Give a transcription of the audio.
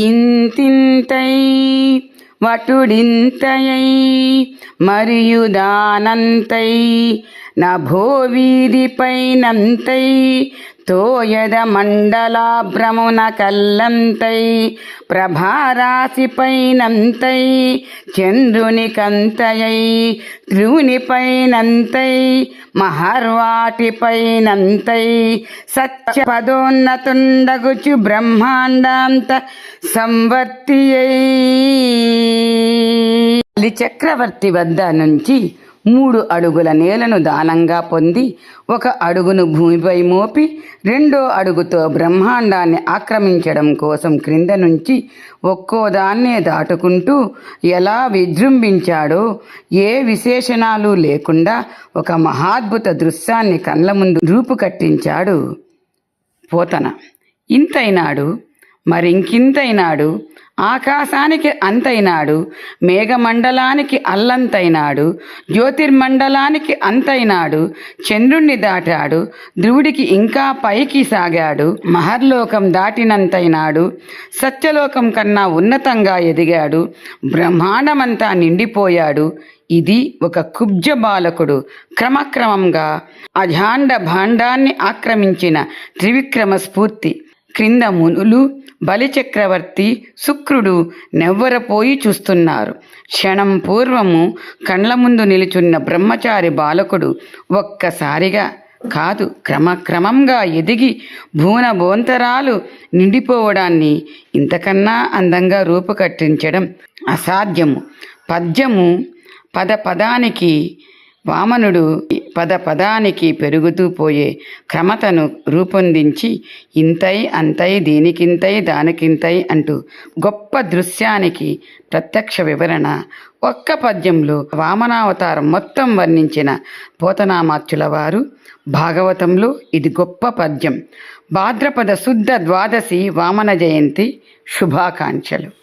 ఇంతింతై వటుడింతయై మరియు దానంతై నభోవీధిపైనంతై తోయద మండలాభ్రమున కల్లంతై ప్రభారాశిపైనంతై చంద్రుని కంతయై ధ్రువునిపైనంతై మహర్వాటిపైనంతై సత్యపదోన్నతుండగుచు బ్రహ్మాండాంత సంవర్తియై. చక్రవర్తి వద్ద నుంచి మూడు అడుగుల నేలను దానంగా పొంది ఒక అడుగును భూమిపై మోపి రెండో అడుగుతో బ్రహ్మాండాన్ని ఆక్రమించడం కోసం క్రింద నుంచి ఒక్కోదాన్నే దాటుకుంటూ ఎలా విజృంభించాడో ఏ విశేషణాలు లేకుండా ఒక మహాద్భుత దృశ్యాన్ని కళ్ళ ముందు రూపుకట్టించాడు పోతన. ఇంతైనాడు మరింకింతైనాడు ఆకాశానికి అంతైనాడు మేఘమండలానికి అల్లంతైనాడు జ్యోతిర్మండలానికి అంతైనాడు చంద్రుణ్ణి దాటాడు ధ్రువుడికి ఇంకా పైకి సాగాడు మహర్లోకం దాటినంతైనాడు సత్యలోకం కన్నా ఉన్నతంగా ఎదిగాడు బ్రహ్మాండమంతా నిండిపోయాడు. ఇది ఒక కుబ్జ బాలకుడు. క్రమక్రమంగా అజాండ భాండాన్ని ఆక్రమించిన త్రివిక్రమ స్ఫూర్తి క్రింద మునులు బలిచక్రవర్తి శుక్రుడు నెవ్వరపోయి చూస్తున్నారు. క్షణం పూర్వము కండ్ల ముందు నిలుచున్న బ్రహ్మచారి బాలకుడు ఒక్కసారిగా కాదు క్రమక్రమంగా ఎదిగి భూన బోంతరాలు నిండిపోవడాన్ని ఇంతకన్నా అందంగా రూపుకట్టించడం అసాధ్యము. పద్యము పద పదానికి వామనుడు పద పదానికి పెరుగుతూ పోయే క్రమతను రూపొందించి ఇంతై అంతై దీనికింతై దానికింతై అంటూ గొప్ప దృశ్యానికి ప్రత్యక్ష వివరణ. ఒక్క పద్యంలో వామనావతారం మొత్తం వర్ణించిన పోతనామాత్యుల వారు భాగవతంలో ఇది గొప్ప పద్యం. భాద్రపద శుద్ధ ద్వాదశి వామన జయంతి శుభాకాంక్షలు.